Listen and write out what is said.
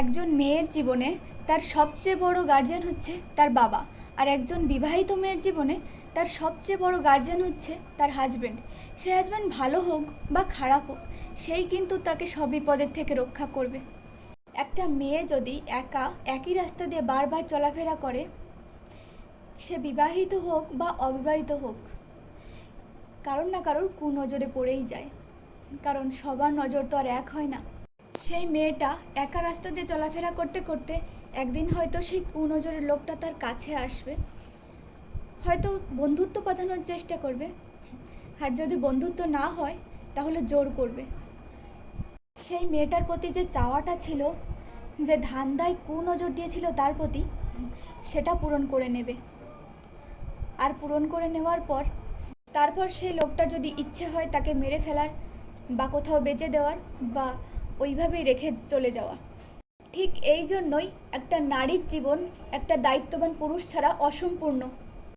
একজন মেয়ের জীবনে তার সবচেয়ে বড় গার্জিয়ান হচ্ছে তার বাবা। আর একজন বিবাহিত মেয়ের জীবনে তার সবচেয়ে বড় গার্জিয়ান হচ্ছে তার হাজব্যান্ড সে হাজব্যান্ড ভালো হোক বা খারাপ হোক, সেই কিন্তু তাকে সব বিপদের থেকে রক্ষা করবে। একটা মেয়ে যদি একা, একই রাস্তা দিয়ে বারবার চলাফেরা করে, সে বিবাহিত হোক বা অবিবাহিত হোক, কারোর না কারোর কুনজরে পড়েই যায়। কারণ সবার নজর তো আর এক হয় না। সেই মেয়েটা একা রাস্তা দিয়ে চলাফেরা করতে করতে একদিন হয়তো সেই কুনজরের লোকটা তার কাছে আসবে। হয়তো বন্ধুত্ব বাঁধানোর চেষ্টা করবে। আর যদি বন্ধুত্ব না হয়, তাহলে জোর করবে। সেই মেয়েটার প্রতি যে চাওয়াটা ছিল, যে ধান্দায় কুনজর দিয়েছিল তার প্রতি, সেটা পূরণ করে নেবে। আর পূরণ করে নেওয়ার পর, তারপর সেই লোকটা যদি ইচ্ছে হয় তাকে মেরে ফেলার বা কোথাও বেঁচে দেওয়ার বা ওইভাবেই রেখে চলে যাওয়া। ঠিক এই জন্যই একটা নারীর জীবন একটা দায়িত্ববান পুরুষ ছাড়া অসম্পূর্ণ।